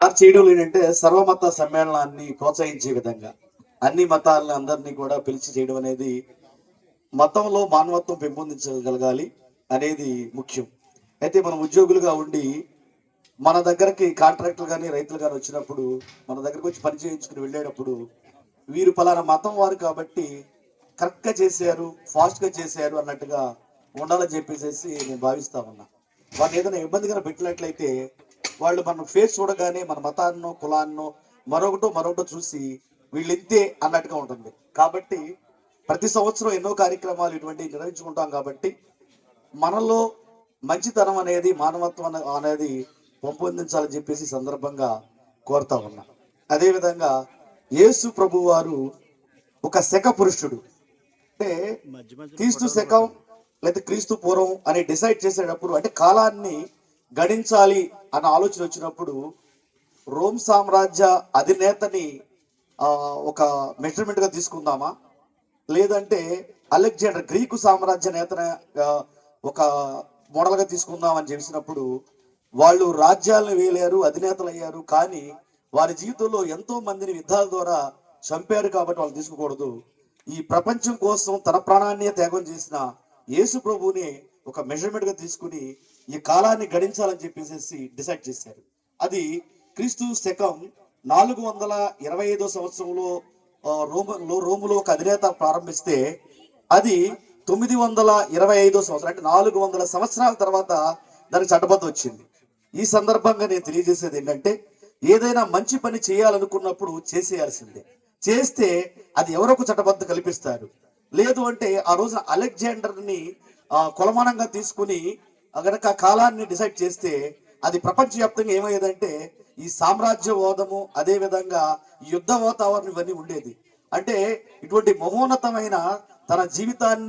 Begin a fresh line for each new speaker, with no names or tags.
చేయడం ఏంటంటే సర్వమత సమ్మేళనాన్ని ప్రోత్సహించే విధంగా అన్ని మతాలని అందరినీ కూడా పిలిచి చేయడం అనేది మతంలో మానవత్వం పెంపొందించగలగాలి అనేది ముఖ్యం. అయితే మనం ఉద్యోగులుగా ఉండి మన దగ్గరకి కాంట్రాక్టులు కానీ రైతులు కానీ వచ్చినప్పుడు మన దగ్గరకు వచ్చి పని చేయించుకుని వెళ్ళేటప్పుడు వీరు పలానా మతం వారు కాబట్టి కరెక్ట్గా చేశారు ఫాస్ట్గా చేశారు అన్నట్టుగా ఉండాలని చెప్పేసి నేను భావిస్తా ఉన్నా. వారిని ఏదైనా ఇబ్బందిగా పెట్టినట్లయితే వాళ్ళు మన ఫేస్ చూడగానే మన మతాన్నో కులాన్నో మరొకటో మరొకటో చూసి వీళ్ళు ఇంతే అన్నట్టుగా ఉంటుంది. కాబట్టి ప్రతి సంవత్సరం ఎన్నో కార్యక్రమాలు ఇటువంటివి నిర్వహించుకుంటాం కాబట్టి మనలో మంచితనం అనేది మానవత్వం అనే- అనేది పెంపొందించాలని చెప్పేసి సందర్భంగా కోరుతా ఉన్నా. అదేవిధంగా యేసు ప్రభు వారు ఒక శక పురుషుడు. అంటే క్రీస్తు శకం లేదా క్రీస్తు పూర్వం అని డిసైడ్ చేసేటప్పుడు అంటే కాలాన్ని గణించాలి అన్న ఆలోచన వచ్చినప్పుడు రోమ్ సామ్రాజ్య అధినేతని ఒక మెజర్మెంట్గా తీసుకుందామా? లేదంటే అలెగ్జాండర్ గ్రీకు సామ్రాజ్య నేతన ఒక మోడల్గా తీసుకుందామని చెప్పినప్పుడు వాళ్ళు రాజ్యాలను వేలారు అధినేతలు అయ్యారు కానీ వారి జీవితంలో ఎంతో మందిని యుద్ధాల ద్వారా చంపారు కాబట్టి వాళ్ళు తీసుకోకూడదు. ఈ ప్రపంచం కోసం తన ప్రాణాన్ని త్యాగం చేసిన యేసు ప్రభుని ఒక మెజర్మెంట్గా తీసుకుని ఈ కాలాన్ని గడించాలని చెప్పేసి డిసైడ్ చేశారు. అది క్రీస్తు శకం నాలుగు వందల ఇరవై ఐదో సంవత్సరంలో రోములో రోములో ఒక అధినేత ప్రారంభిస్తే అది తొమ్మిది వందల ఇరవై ఐదో సంవత్సరం అంటే నాలుగు వందల సంవత్సరాల తర్వాత దానికి చట్టబద్ధ వచ్చింది. ఈ సందర్భంగా నేను తెలియజేసేది ఏంటంటే ఏదైనా మంచి పని చేయాలనుకున్నప్పుడు చేసేయాల్సిందే. చేస్తే అది ఎవరొక చట్టబద్ధ కల్పిస్తారు. లేదు అంటే ఆ రోజున అలెగ్జాండర్ని కొలమానంగా తీసుకుని గనక కాలాన్ని డిసైడ్ చేస్తే అది ప్రపంచవ్యాప్తంగా ఏమయ్యేదంటే ఈ సామ్రాజ్యవాదము అదే విధంగా యుద్ధ వాతావరణం ఇవన్నీ ఉండేది. అంటే ఇటువంటి మహోన్నతమైన తన జీవితాన్ని